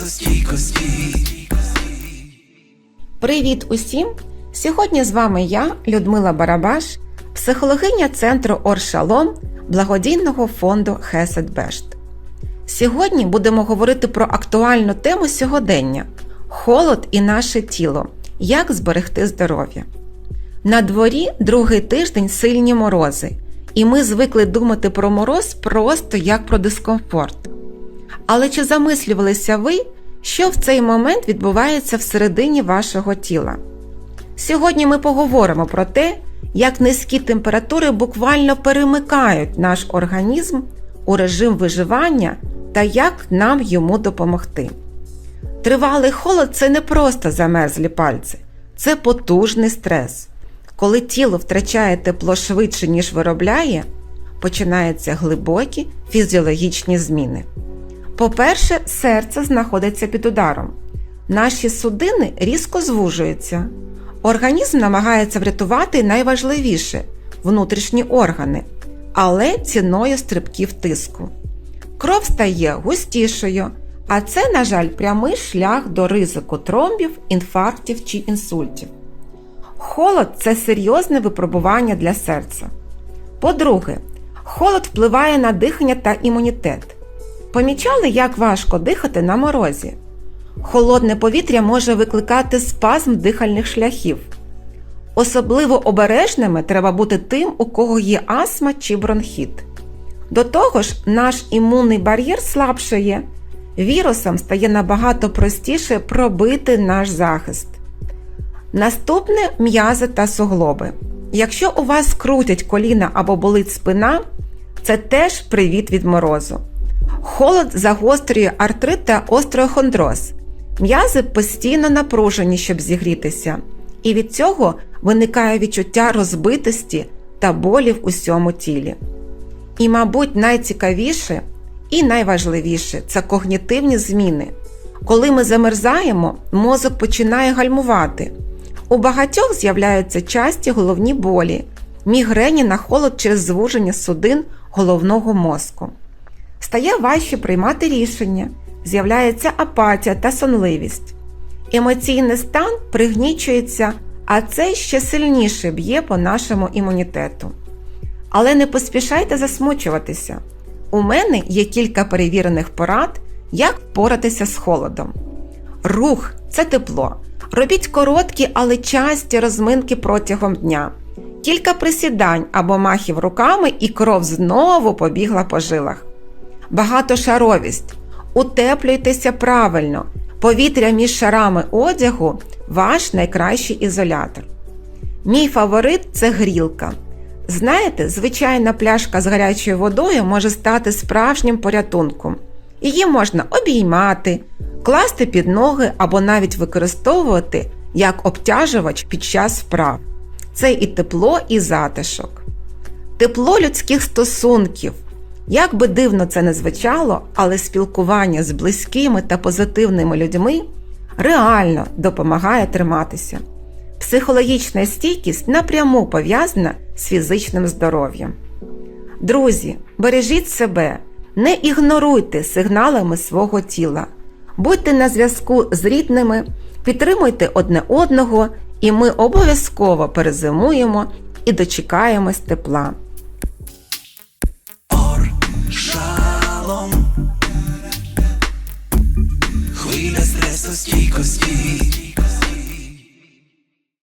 стресостійкості. Привіт усім! Сьогодні з вами я, Людмила Барабаш, психологиня центру Оршалом благодійного фонду Хесед Бешт. Сьогодні будемо говорити про актуальну тему сьогодення холод і наше тіло. Як зберегти здоров'я. На дворі другий тиждень сильні морози, і ми звикли думати про мороз просто як про дискомфорт. Але чи замислювалися ви, що в цей момент відбувається всередині вашого тіла? Сьогодні ми поговоримо про те, як низькі температури буквально перемикають наш організм у режим виживання та як нам йому допомогти. Тривалий холод це не просто замерзлі пальці, це потужний стрес. Коли тіло втрачає тепло швидше, ніж виробляє, починаються глибокі фізіологічні зміни. По-перше, серце знаходиться під ударом. Наші судини різко звужуються. Організм намагається врятувати найважливіше внутрішні органи, але ціною стрибків тиску. Кров стає густішою, а це, на жаль, прямий шлях до ризику тромбів, інфарктів чи інсультів. Холод це серйозне випробування для серця. По-друге, холод впливає на дихання та імунітет. Помічали, як важко дихати на морозі? Холодне повітря може викликати спазм дихальних шляхів. Особливо обережними треба бути тим, у кого є астма чи бронхіт. До того ж, наш імунний бар'єр слабшає, вірусам стає набагато простіше пробити наш захист. Наступне м'язи та суглоби. Якщо у вас крутять коліна або болить спина, це теж привіт від морозу. Холод загострює артрит та остеохондроз. М'язи постійно напружені, щоб зігрітися, і від цього виникає відчуття розбитості та болі в усьому тілі. І, мабуть, найцікавіше і найважливіше це когнітивні зміни. Коли ми замерзаємо, мозок починає гальмувати. У багатьох з'являються часті головні болі, мігрені на холод через звуження судин головного мозку. Стає важче приймати рішення, з'являється апатія та сонливість. Емоційний стан пригнічується, а це ще сильніше б'є по нашому імунітету. Але не поспішайте засмучуватися. У мене є кілька перевірених порад, як впоратися з холодом. Рух це тепло. Робіть короткі, але часті розминки протягом дня. Кілька присідань або махів руками, і кров знову побігла по жилах. Багатошаровість. Утеплюйтеся правильно. Повітря між шарами одягу ваш найкращий ізолятор. Мій фаворит це грілка. Знаєте, звичайна пляшка з гарячою водою може стати справжнім порятунком. Її можна обіймати, класти під ноги або навіть використовувати як обтяжувач під час вправ. Це і тепло, і затишок. Тепло людських стосунків. Як би дивно це не звучало, але спілкування з близькими та позитивними людьми реально допомагає триматися. Психологічна стійкість напряму пов'язана з фізичним здоров'ям. Друзі, бережіть себе, не ігноруйте сигналами свого тіла, будьте на зв'язку з рідними, підтримуйте одне одного, і ми обов'язково перезимуємо і дочекаємось тепла.